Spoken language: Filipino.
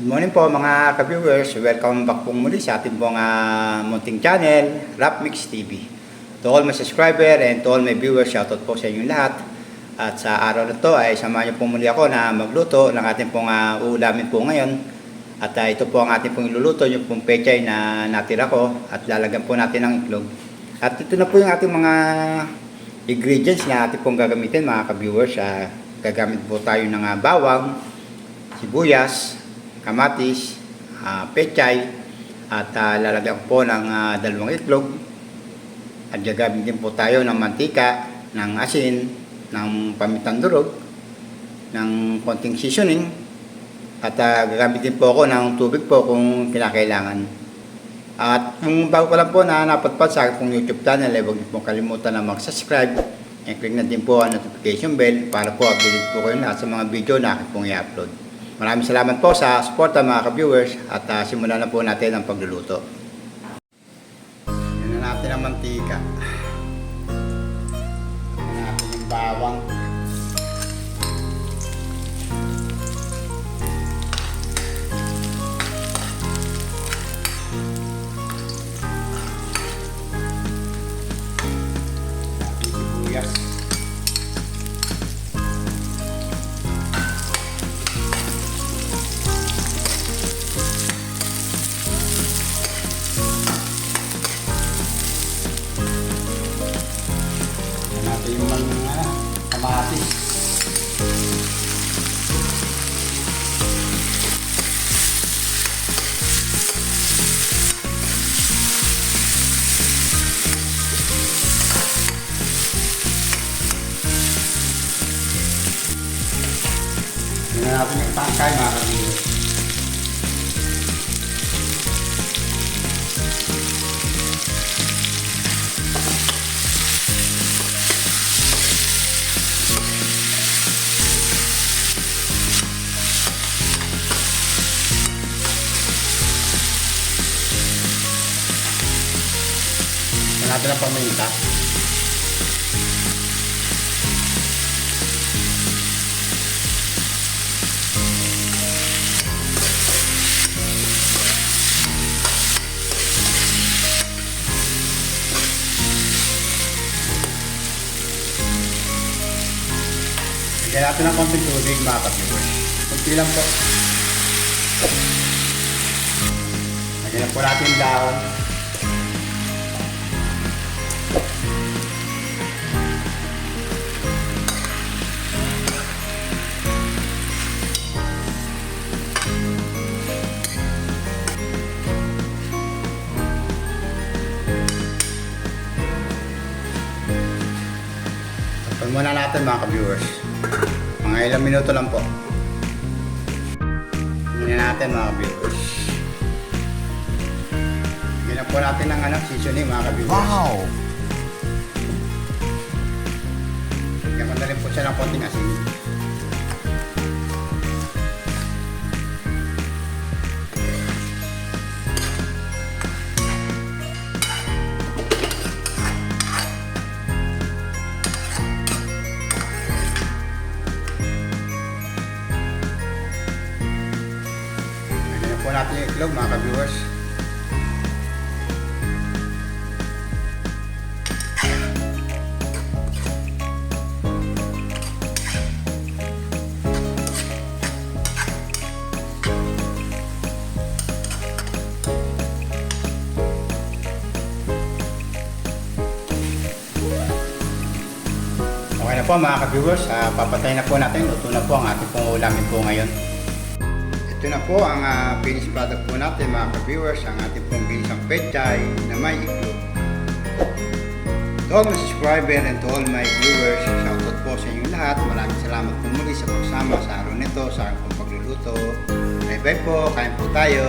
din po mga ka-viewers, welcome back po muli sa ating pong ah, munting channel, Rap Mix TV. To all my subscriber and to all my viewers, shoutout po sa inyong lahat. At sa araw na to ay samahan niyo po muli ako na magluto ng ating pong ah, uulamin po ngayon. At ah, ito po ang ating pong iluluto, yung pong pechay na natira ko at lalagyan po natin ng itlog. At ito na po yung ating mga ingredients na ating pong gagamitin mga ka-viewers. Ah, gagamit po tayo ng ah, bawang, sibuyas, kamatis, ah, pechay, at ah, lalagyan ko po ng ah, dalawang itlog. At gagamit din po tayo ng mantika, ng asin, ng pamitang durog, ng konting seasoning, at ah, gagamit din po ako ng tubig po kung kinakailangan. At kung bago pa lang po na napatpat sa aking pong YouTube channel, eh, huwag niyo po kalimutan na mag-subscribe and click na din po ang notification bell para po update po kayo lahat sa mga video na aking pong i-upload. Maraming salamat po sa support mga ka-viewers at ah, simulan na po natin ang pagluluto. Yan na natin ang mantika. Yan na natin yung bawang. Kamatis. Yan na natin yung tangkay mga kabili. Yan natin ang paminta. Lagyan natin ng konting tubig mga ka-viewers. Kunti lang po. Lagyan po natin dahon. Tapos muna natin mga ka-viewers. Mga ilang minuto lang po. Tingnan natin mga ka-viewers. Tingnan po natin ng ano, seasoning mga ka-viewers. Wow! Ko na rin po siya ng konting asin. Po natin yung itlog mga ka-viewers. Okay na po mga ka-viewers, Ah, papatay na po natin. Luto na po ang ating pong ulamin po ngayon. Ito na po ang ah, finished product po natin mga ka-viewers, ang ating pong binisang pechay na may iglog. To all my subscriber and to all my viewers, shoutout po sa inyong lahat. Maraming salamat po muli sa pagsama sa araw nito, sa aking pagluluto. Bye bye po, kain po tayo.